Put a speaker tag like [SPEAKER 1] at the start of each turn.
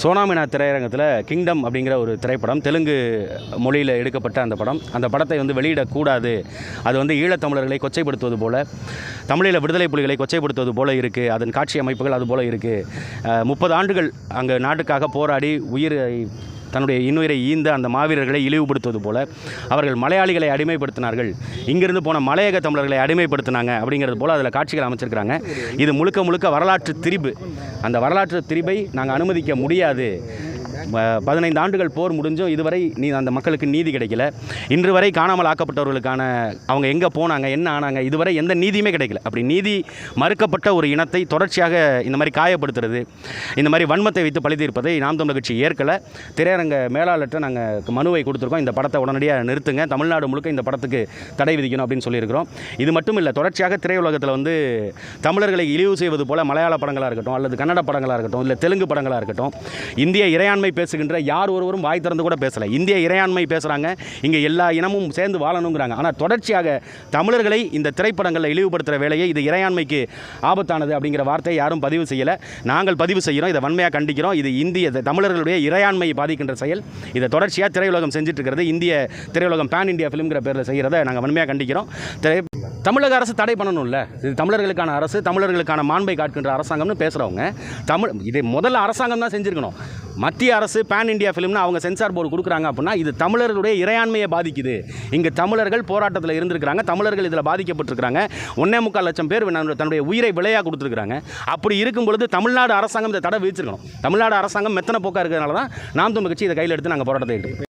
[SPEAKER 1] சோனாமினா திரையரங்கத்தில் kingdom அப்படிங்கிற ஒரு திரைப்படம் தெலுங்கு மொழியில் எடுக்கப்பட்ட அந்த படம். அந்த படத்தை வந்து வெளியிடக்கூடாது. அது வந்து ஈழத்தமிழர்களை கொச்சைப்படுத்துவது போல தமிழில் விடுதலை புலிகளை கொச்சைப்படுத்துவது போல இருக்குது அதன் காட்சி அமைப்புகள் அது போல் இருக்குது முப்பது ஆண்டுகள் அங்கே நாட்டுக்காக போராடி உயிரை தன்னுடைய இன்னுயிரை ஈந்த அந்த மாவீரர்களை இழிவுபடுத்துவது போல அவர்கள் மலையாளிகளை அடிமைப்படுத்தினார்கள். இங்கிருந்து போன மலையக தமிழர்களை அடிமைப்படுத்தினாங்க அப்படிங்கிறது போல அதில் காட்சிகள் அமைச்சிருக்கிறாங்க. இது முழுக்க முழுக்க வரலாற்று திரிபு. அந்த வரலாற்று திரிபை நாங்கள் அனுமதிக்க முடியாது. பதினைந்து ஆண்டுகள் போர் முடிஞ்சும் இதுவரை நீ அந்த மக்களுக்கு நீதி கிடைக்கல. இன்று வரை காணாமல் ஆக்கப்பட்டவர்களுக்கான அவங்க எங்கே போனாங்க என்ன ஆனாங்க இதுவரை எந்த நீதியுமே கிடைக்கல. அப்படி நீதி மறுக்கப்பட்ட ஒரு இனத்தை தொடர்ச்சியாக இந்த மாதிரி காயப்படுத்துறது இந்த மாதிரி வன்மத்தை வைத்து பழி தீர்ப்பதை நாம் தமிழர் கட்சி ஏற்கலை. திரையரங்க மேலாளர்கிட்ட நாங்கள் மனுவை கொடுத்துருக்கோம். இந்த படத்தை உடனடியாக நிறுத்துங்க. தமிழ்நாடு முழுக்க இந்த படத்துக்கு தடை விதிக்கணும் அப்படின்னு சொல்லியிருக்கிறோம். இது மட்டும் இல்லை தொடர்ச்சியாக திரையுலகத்தில் வந்து தமிழர்களை இழிவு செய்வது போல மலையாள படங்களாக இருக்கட்டும் அல்லது கன்னட படங்களாக இருக்கட்டும் இல்லை தெலுங்கு படங்களாக இருக்கட்டும் இந்திய இறையாண்மை பேசுகின்ற யார் ஒருவரும் வாய் திறந்து கூட பேசலை. இந்திய இறையாண்மை பேசுகிறாங்க இங்கே எல்லா இனமும் சேர்ந்து வாழணுங்கிறாங்க. ஆனால் தொடர்ச்சியாக தமிழர்களை இந்த திரைப்படங்களில் இழிவுபடுத்துகிற வேலையை இது இறையாண்மைக்கு ஆபத்தானது அப்படிங்கிற வார்த்தையை யாரும் பதிவு செய்யலை. நாங்கள் பதிவு செய்கிறோம் இதை வன்மையாக கண்டிக்கிறோம். இது இந்திய தமிழர்களுடைய இறையாண்மையை பாதிக்கின்ற செயல். இதை தொடர்ச்சியாக திரையுலகம் செஞ்சிட்ருக்கிறது. இந்திய திரையுலகம் பேன் இந்தியா ஃபிலிம்ங்கிற பேரில் செய்கிறத நாங்கள் வன்மையாக கண்டிக்கிறோம். திரை தமிழக அரசு தடை பண்ணணும்ல. இது தமிழர்களுக்கான அரசு தமிழர்களுக்கான மாண்பை காட்டுகின்ற அரசாங்கம்னு பேசுகிறவங்க தமிழ் இது முதல்ல அரசாங்கம் தான் செஞ்சுருக்கணும். மத்திய அரசு பேன் இந்தியா ஃபிலிம்னு அவங்க சென்சார் போர்டு கொடுக்குறாங்க அப்படின்னா இது தமிழர்களுடைய இறையாண்மையை பாதிக்குது. இங்கே தமிழர்கள் போராட்டத்தில் இருந்திருக்கிறாங்க. தமிழர்கள் இதில் பாதிக்கப்பட்டிருக்கிறாங்க. ஒன்னே முக்கால் லட்சம் பேர் தன்னுடைய உயிரை விலையாக கொடுத்துருக்காங்க அப்படி இருக்கும் பொழுது தமிழ்நாடு அரசாங்கம் இந்த தடை விதிச்சிருக்கணும். தமிழ்நாடு அரசாங்கம் மெத்தனை போக்கா இருக்கிறதுனால தான் நாம் தமிழ் கட்சி இதை கையில் எடுத்து நாங்கள் போராட்டத்தை